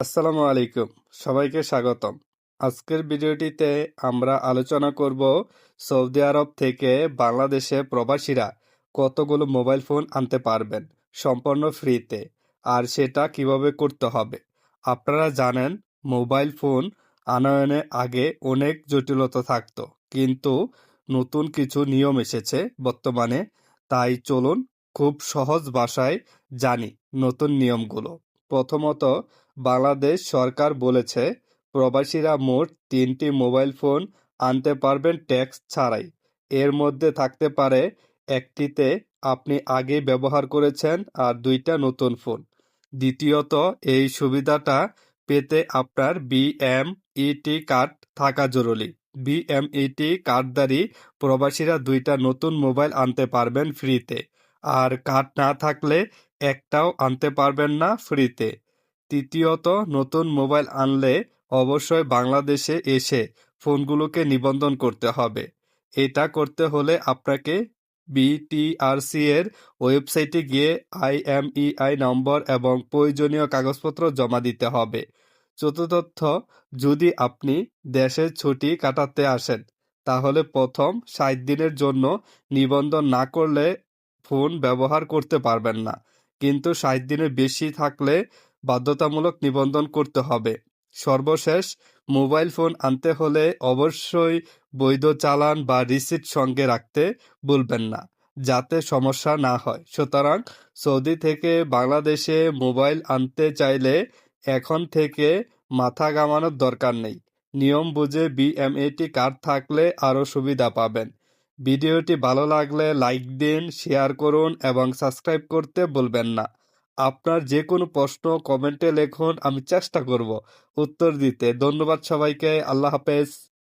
আসসালামু আলাইকুম। সবাইকে স্বাগতম। আজকের ভিডিওটিতে আমরা আলোচনা করব সৌদি আরব থেকে বাংলাদেশে প্রবাসীরা কতগুলো মোবাইল ফোন আনতে পারবেন সম্পূর্ণ ফ্রিতে আর সেটা কীভাবে করতে হবে। আপনারা জানেন, মোবাইল ফোন আনয়নে আগে অনেক জটিলতা থাকতো, কিন্তু নতুন কিছু নিয়ম এসেছে বর্তমানে, তাই চলুন খুব সহজ ভাষায় জানি নতুন নিয়মগুলো। প্রথমত, বাংলাদেশ সরকার বলেছে, প্রবাসীরা মোট তিনটি মোবাইল ফোন আনতে পারবেন ট্যাক্স ছাড়াই। এর মধ্যে থাকতে পারে, একটিতে আপনি আগে ব্যবহার করেছেন আর দুইটা নতুন ফোন। দ্বিতীয়ত, এই সুবিধাটা পেতে আপনার বিএমইটি কার্ড থাকা জরুরি। বিএমইটি কার্ডধারী প্রবাসীরা দুইটা নতুন মোবাইল আনতে পারবেন ফ্রিতে আর কার্ড না থাকলে একটাও আনতে পারবেন না ফ্রিতে। তৃতীয়ত, নতুন মোবাইল আনলে অবশ্যই বাংলাদেশে এসে ফোনগুলোকে নিবন্ধন করতে হবে। এটা করতে হলে আপনাকে বিটিআরসি এর ওয়েবসাইটে গিয়ে আইএমইআই নম্বর এবং প্রয়োজনীয় কাগজপত্র জমা দিতে হবে। চতুর্থ, যদি আপনি দেশে ছুটি কাটাতে আসেন, তাহলে প্রথম ষাট দিনের জন্য নিবন্ধন না করলে ফোন ব্যবহার করতে পারবেন না। কিন্তু ষাট দিনের বেশি থাকলে বাধ্যতামূলক নিবন্ধন করতে হবে। সর্বশেষ, মোবাইল ফোন আনতে হলে অবশ্যই বৈধ চালান বা রিসিট সঙ্গে রাখতে ভুলবেন না, যাতে সমস্যা না হয়। সুতরাং সৌদি থেকে বাংলাদেশে মোবাইল আনতে চাইলে এখন থেকে মাথা ঘামানোর দরকার নেই। নিয়ম বুঝে বিএমএটি কার্ড থাকলে আরও সুবিধা পাবেন। ভিডিওটি ভালো লাগলে লাইক দিন, শেয়ার করুন এবং সাবস্ক্রাইব করতে বলবেন না। আপনার যে কোনো প্রশ্ন কমেন্টে লিখুন, আমি চেষ্টা করব উত্তর দিতে। ধন্যবাদ সবাইকে, আল্লাহ হাফেজ।